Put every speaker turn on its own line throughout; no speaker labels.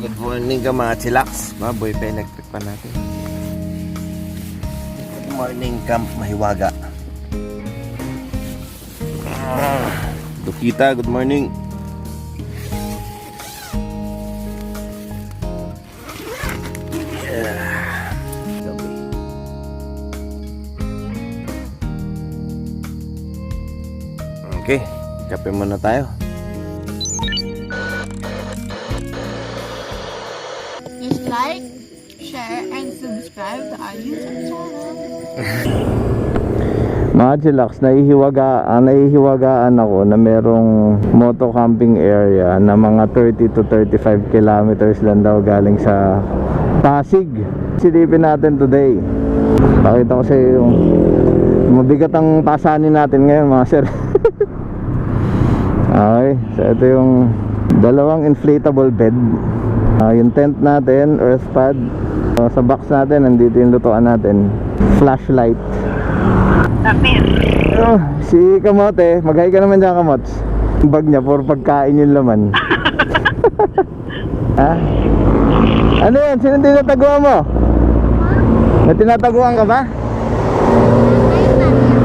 Good morning ka mga chillax. Maboy pa electric pa natin. Good morning Camp Mahiwaga. Ah, Lupita, good morning. Okay, kape muna tayo.
Like, share, and subscribe to our YouTube channel.
Mga chillax, nahihiwaga, ah, ako na merong moto camping area na mga 30 to 35 kilometers lang daw galing sa Pasig. Silipin natin today. Pakita ko sa iyo yung mabigat ang pasanin natin ngayon mga sir. okay, so ito yung dalawang inflatable bed. Ah, yung tent natin, earth pad. Ah, sa box natin, nandito yung lutuan natin. Flashlight. Oh, si Kamote, mag-hi ka naman dyan Kamots Yung bag niya, for pagkain yung laman Ha? Ano yan? Sino tinataguan mo? May tinataguan ka ba?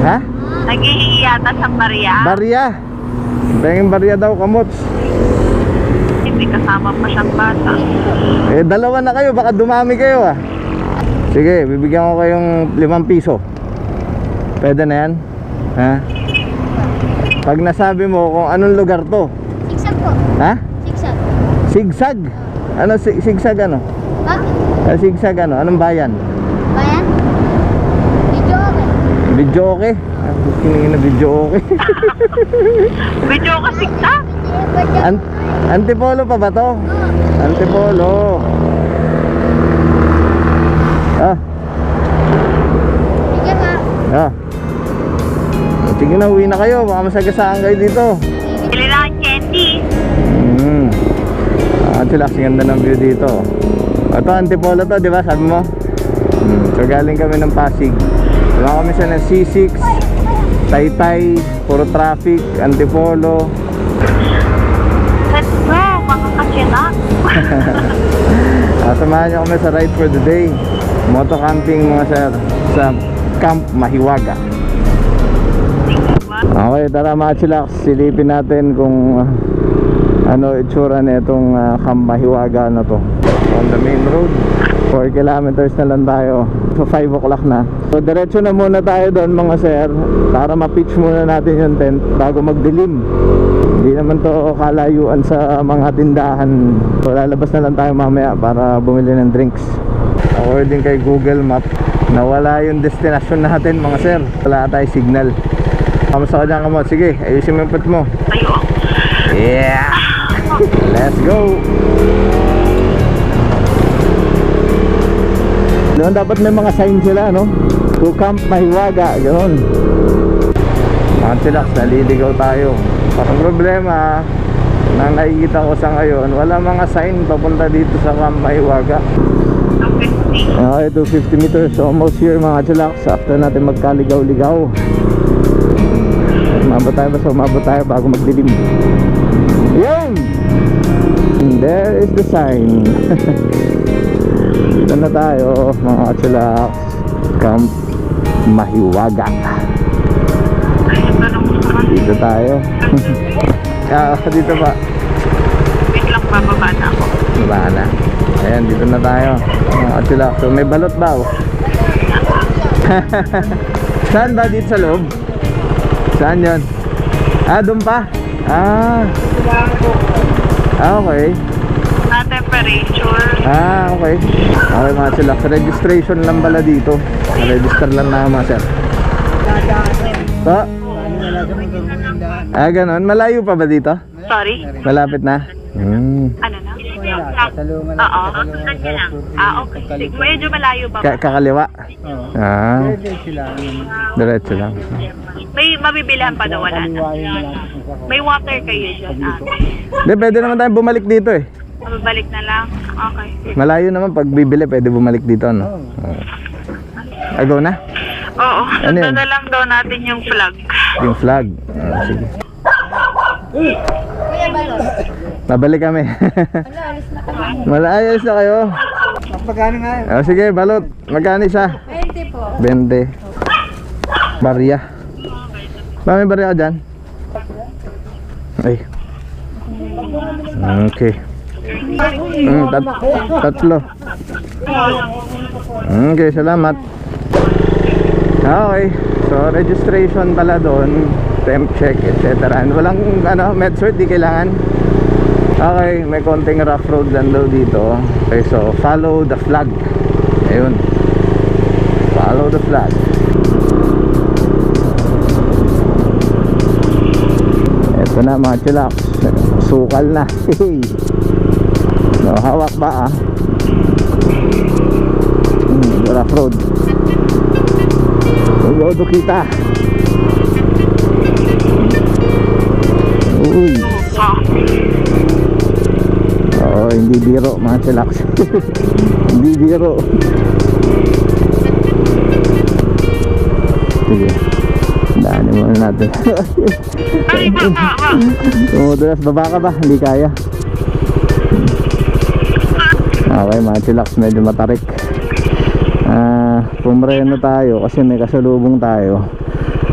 Ha?
Naghihingi yata sa Maria.
Barya Pengin barya daw Kamots
Hindi kasama pa siyang bata.
Eh dalawa na kayo, baka dumami kayo ah Sige, bibigyan ko kayong limang piso Pwede na yan? Ha? Pag nasabi mo kung anong lugar to
Sigsag po.
Ha?
Sigsag.
Sigsag. Ano si- sigsag ano?
Ah,
Ah, sigsag ano? Anong bayan?
bayan? Video okay.
Video okay? Ah, Kiningin na video okay.
Medyo kasi ta.
An Antipolo pa ba to? Antipolo. Ah,
Sige ka.
ah. Sige na, uwi na kayo. Baka masagasaan kayo dito.
Bili na ang candy.
Hmm. Ah, sila kasi ganda ng view dito. Ito, Antipolo to, di ba? Sabi mo? Hmm. So, galing kami ng Pasig. Wala kami sa ng C6, Taytay, puro traffic, Antipolo.
Let's go, mga kachinak.
Ah, samahan niyo kami sa ride for the day. Moto camping mga sir sa Camp Mahiwaga. Okay, tara mga chillax, silipin natin kung ah, ano itsura nitong uh, Camp Mahiwaga na to. On the main road, 4 kilometers na lang tayo. So 5 o'clock na. So diretso na muna tayo doon mga sir para ma-pitch muna natin yung tent bago magdilim. Hindi naman to kalayuan sa mga tindahan. So lalabas na lang tayo mamaya para bumili ng drinks. According kay Google Map, nawala yung destination natin mga sir. Wala tayong signal. Kamusta ka dyan kamot? Sige, ayusin mo yung put mo.
Tayo.
Yeah! Let's go! Doon dapat may mga sign sila, no? To Camp Mahiwaga, gano'n. Mga chillax, naliligaw tayo. Ang problema, na nakikita ko sa ngayon, wala mga sign papunta dito sa Camp Mahiwaga.
250.
Okay, 250 meters, almost here mga chillax. After natin magkaligaw-ligaw. Umabot tayo, basta umabot tayo bago magdilim. Yun! And there is the sign. Dito na tayo, mga chillax. Camp Mahiwaga. Dito tayo. Ah, dito pa.
Wait lang, bababa na ako.
Diba na? Ayan, dito na tayo. Mga chillax. So, may balot daw. Saan ba dito sa loob? Saan yon? Ah, doon pa? Ah. Ah, okay.
Temperature.
Ah, okay. Okay mga sila. Registration lang pala dito. Register lang na mga sir. Pa? Ah, ganun. Malayo pa ba dito?
Sorry.
Malapit na? Hmm.
Ano na? Oo. Ah, okay. Medyo malayo pa.
Ka kakaliwa? Ah. Diretso lang.
May mabibilihan pa daw wala na. May water kayo dyan. Ah.
Hindi, pwede naman tayo bumalik dito eh.
Mababalik na lang. Okay.
Malayo naman pag bibili, pwede bumalik dito, no? Oh. Ah, go na?
Oo.
Ano
na lang daw natin yung flag.
Yung flag. Ah, sige.
Kuya Balot.
Babalik kami.
Wala, alis na kami.
Malayos na kayo.
Magkano nga yun?
Oh, sige, balot. Magkano isa?
20 po.
20. Barya. Ba, may barya ka dyan? Ay. Okay. Mm, tat tatlo. Okay, salamat. Okay. So, registration pala doon. Temp check, etc. And Walang ano, med cert, di kailangan. Okay, may konting rough road lang daw dito. Okay, so follow the flag. Ayun. Follow the flag. Ito na mga chilak. Sukal na. Hey. So, hawak ba ah? Hmm, rough road. Road kita. Uy. Oo, hindi biro mga chillax. hindi biro. Sige. Daanin muna natin. Tumudulas, baba ka ba? Hindi kaya. Okay mga chillax, medyo matarik. Ah, pumreno tayo kasi may kasalubong tayo.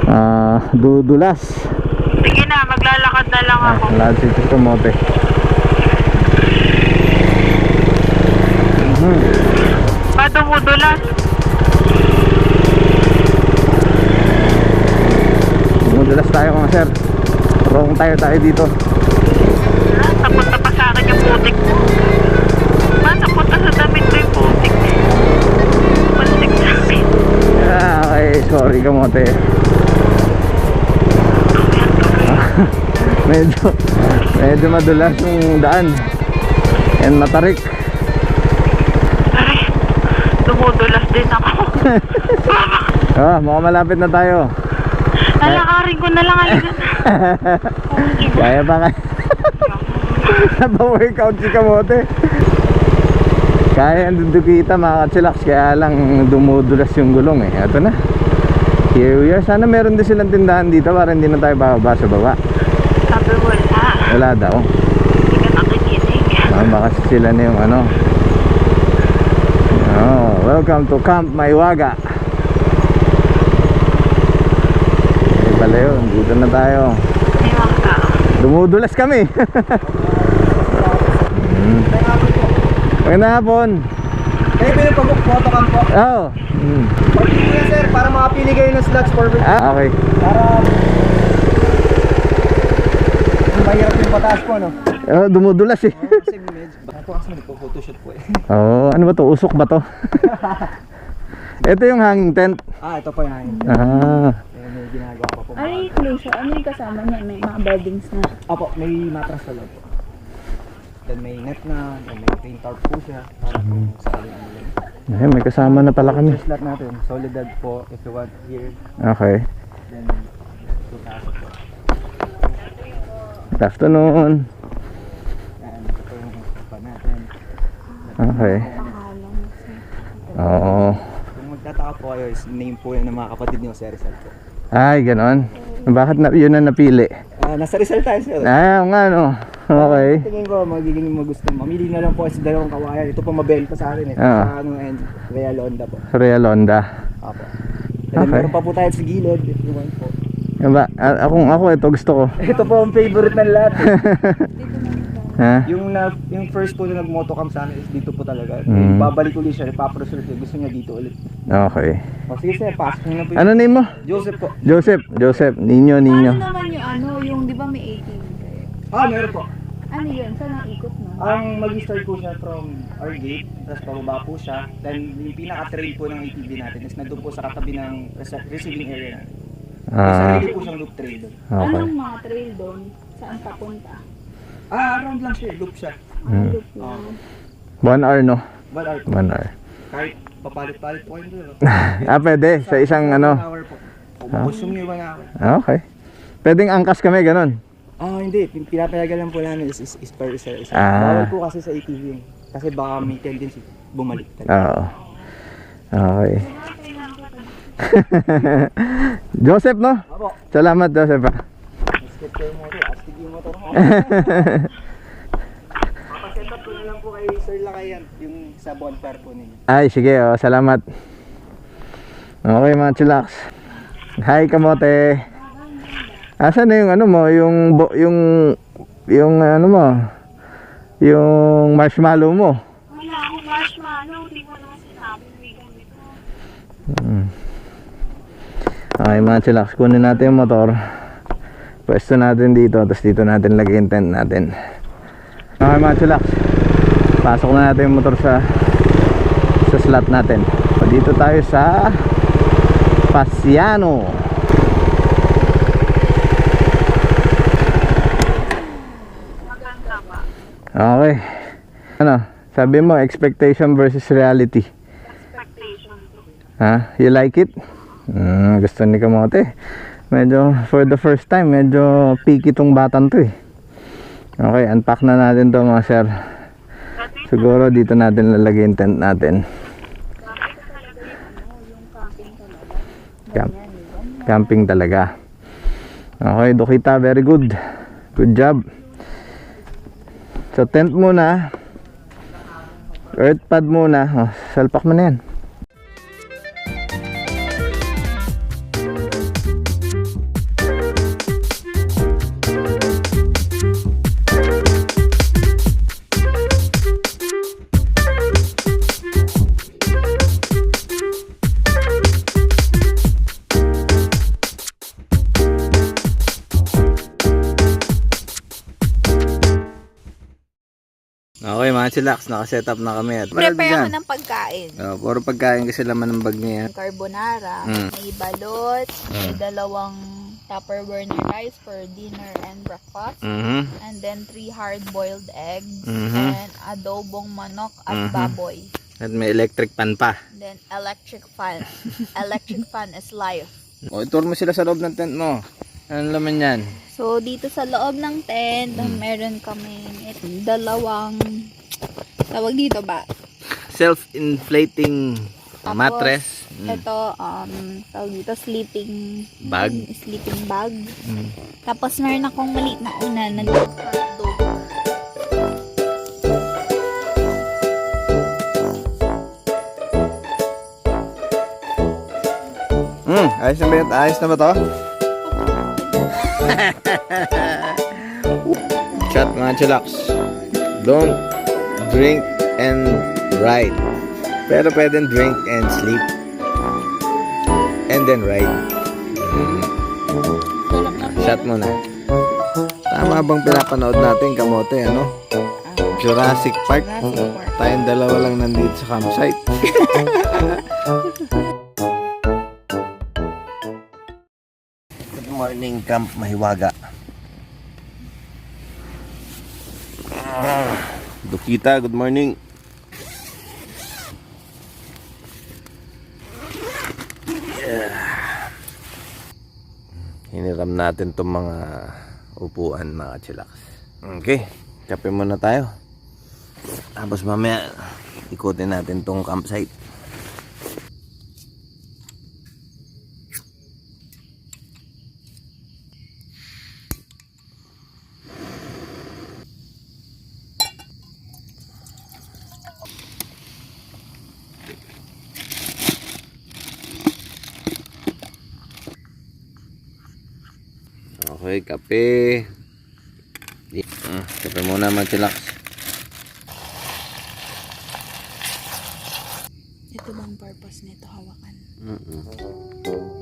Ah, dudulas.
Sige na, maglalakad na lang
Ah,
ako.
lahat si Tito Mote. Mhm.
Pa dumudulas.
Dumudulas tayo mga sir. Wrong tayo tayo dito. Sorry kamote. medyo medyo madulas yung daan. And matarik.
Ay, dumudulas din ako.
Ah, mukhang malapit na tayo.
Lalakarin ko na lang aligan.
Kaya pa kaya. Napa-workout si kamote. Kaya ang dudukita mga katsilax kaya lang dumudulas yung gulong eh. Ito na. Here we are. Sana meron din silang tindahan dito para hindi na tayo bababa sa baba.
Sabi wala.
Wala daw.
Hindi ka nakikinig.
Ah, baka sila na yung ano. Oh, welcome to Camp Maiwaga. Ay pala yun, dito na tayo. Dumudulas kami. hmm. Magandang hapon.
Kayo ba yung pag-photo cam po?
Oo. Hmm.
Pag-pili na sir, para makapili kayo ng slots for
Ah, okay.
Para... Mahirap yung pataas po, no?
Oh, dumudulas eh.
Kasi medyo... Baka po kasi nagpo-photoshoot po eh.
Oh, ano ba to? Usok ba to? Ito yung hanging tent.
Ah, ito po yung
Ah.
May, may ginagawa pa po.
Ano yung inclusion? Ano yung kasama niya? May mga beddings na.
Opo, may matras sa loob po. Then may net na, then may green tarp po siya. Para po sa aling ano lang.
Ay, may kasama na pala kami.
First lot natin, solidad po if you want here.
Okay.
Then, 2,000 po.
Good afternoon.
And ito po yung pa natin.
Okay. Oo.
Kung magtataka po kayo, is name po yan ng mga kapatid niyo sa Rizal po.
Ay, ganon. Bakit na, yun na napili?
Ah, nasa Rizal tayo sir.
Ah, oo nga no. Okay.
Tingin ko magiging magusto. Mamili na lang po sa dalawang kawayan. Ito po mabenta sa akin eh.
Ah.
Sa ano and Real Honda po.
Real Honda.
Apo.
Okay.
Okay. Meron pa po tayo sa gilid if you want po.
Yan ba? Ako, ako ito gusto ko.
Ito po ang favorite ng lahat. eh.
Ha?
yung na, yung first po na nag-motocam sa amin is dito po talaga.
Mm.
Babalik ulit siya, ipaprosulate niya. Gusto niya dito ulit.
Okay.
O sige sir, pasok niyo na po.
Ano name mo?
Joseph po.
Joseph. Joseph. Ninyo,
Ano
ninyo.
naman yung ano, yung di ba may 18 kayo?
Ah, meron po.
Ano yun? Saan ang ikot no?
Ang mag-start po siya from our gate, tapos pababa po siya. Then yung pinaka-trail po ng ATV natin is nandun po sa katabi ng rece- receiving area natin.
Ah,
sarili po siyang loop trail doon.
okay.
Anong mga trail doon? Saan papunta?
Ah, around lang siya, loop siya.
Ang
Mm.
loop lang.
One hour, no?
One hour po.
One hour.
Kahit papalit-palit po kayo doon.
ah, pwede. Sa isang
One
ano.
hour po. Kung consume niyo one hour.
Ah, Okay. Pwedeng angkas kami, ganon.
Ah, hindi. Pin- Pinapayagan lang po namin is, is, is per isa. isa.
Ah.
Bawal po kasi sa ATV yun. Kasi baka may tendency bumalik talaga.
Oo. Okay. Joseph, no?
Apo,
Salamat, Joseph. ah.
skip ko yung motor. Astig yung motor mo. kay Sir Lakay yan, yung sa bonfire po ninyo.
Ay, sige, oh, salamat. Okay, mga chillax. Hi, kamote. Asan na yung ano mo, yung yung yung ano mo? Yung marshmallow mo.
Wala akong marshmallow. Di ko naman sinabi. May ganito.
Mm. Okay, mga chillax, kunin natin yung motor. Pwesto natin dito, tapos dito natin lagay yung tent natin. Okay, mga chillax. Pasok na natin yung motor sa sa slot natin. So, dito tayo sa Pasiano.
Maganda ba?
Okay. Ano? Sabi mo, expectation versus reality.
Expectation.
Ha? You like it? Mm, gusto ni Kamote. Medyo, for the first time, medyo picky tong batang to eh. Okay, unpack na natin to mga sir. Siguro dito natin lalagay yung tent natin. Camp, camping talaga. Okay, Dokita, very good. Good job. So tent muna. Earth pad muna. Oh, salpak mo na yan. Okay mga chillax, nakaset up na kami at
Prepare mo ng pagkain.
Oh, puro pagkain kasi laman ng bag niya.
Carbonara,
Mm.
may balot, may dalawang Tupperware na rice for dinner and breakfast.
Mhm.
And then three hard-boiled eggs
Mhm.
and adobong manok at
Mhm.
baboy.
At may electric pan pa.
Then electric fan. electric fan is life.
O, itur mo sila sa loob ng tent mo. Ano laman yan?
So, dito sa loob ng tent, meron kami dalawang, tawag dito ba?
Self-inflating mattress. Mm.
Ito, um, tawag dito, sleeping
Bag.
Sleeping bag.
Mm.
Tapos, meron akong maliit na una na hotdog.
Mm, ayos na ba? Ayos na ba to? Chat mga chillax. Don't drink and ride. Pero pwedeng drink and sleep. And then ride. Shot muna. Tama bang pinapanood natin kamote, ano? Jurassic Park.
Jurassic Park.
Tayong dalawa lang nandito sa campsite. Camp Mahiwaga. Dukita, good morning. Yeah. Hiniram natin itong mga upuan, mga chillax. Okay, kape muna tayo. Tapos mamaya, ikutin natin tong campsite. Okay, kape. Ah, kape muna mga chillax.
Ito bang purpose nito hawakan?
Mm-mm.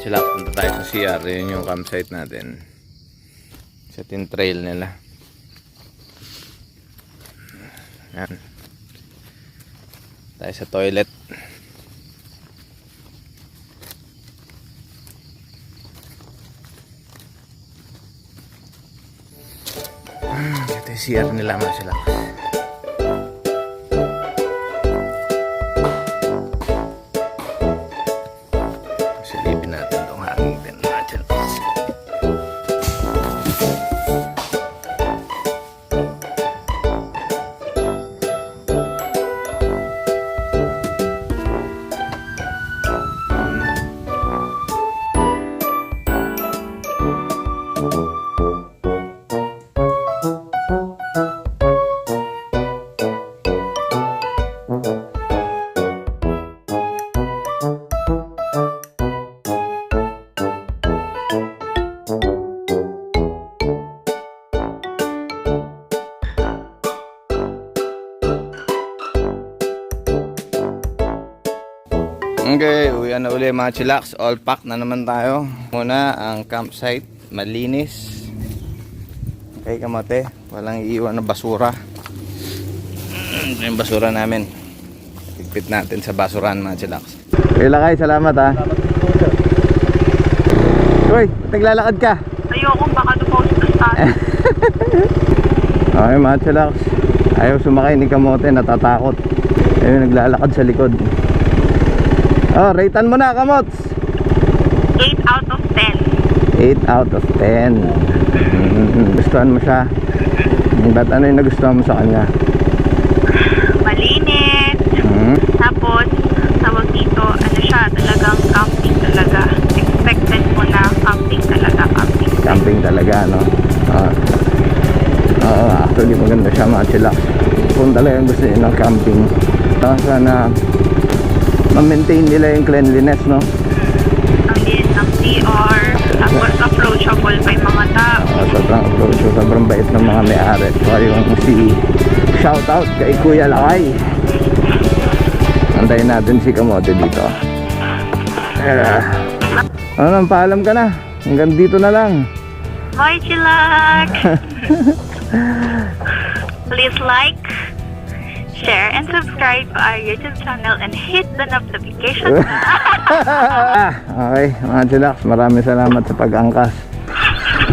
Mga chilak, punta tayo sa CR. Yun yung campsite natin. Sa trail nila. Yan. Tayo sa toilet. Hmm, Ito yung CR nila mga chilak. Okay, uwi na uli mga chillax. All pack na naman tayo. Muna ang campsite, malinis. Okay, kamote. Walang iiwan na basura. Ito yung basura namin. Tigpit natin sa basuran mga chillax. Okay, lakay. Salamat ha. Uy, naglalakad ka.
Ayoko baka dumost na sa
Okay mga chillax. Ayaw sumakay ni kamote, natatakot. Ayun, naglalakad sa likod. Oh, ratean mo na, kamots.
8 out of 10.
8 out of 10. Mm, gustuhan mo siya. Ba't ano yung nagustuhan mo sa kanya?
Malinis.
Hmm?
Tapos, tawag dito, ano siya, talagang camping talaga. Expected mo na camping talaga, camping.
Camping talaga, no? Ah. Oo, actually maganda siya mga chillax. Kung talagang gusto niyo ng camping, ah, sana ma-maintain nila yung cleanliness, no?
Ang linis ng CR. Tapos, approachable pa yung mga tao.
Ah, sobrang approach, sobrang bait ng mga may-ari. So, yung si shout out kay Kuya Lakay. Antayin natin si Kamote dito. Ah. Ano nang paalam ka na? Hanggang dito na lang.
Bye, Chilak! Please like, share, and subscribe our YouTube channel and hit the notification bell.
okay, mga chillax, maraming salamat sa pag-angkas.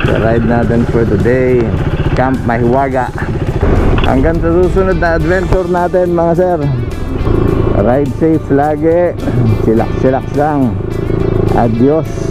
Sa ride natin for today, Camp Mahiwaga. Hanggang sa susunod na adventure natin mga sir. Ride safe lagi. Chillax-chillax lang. Adios.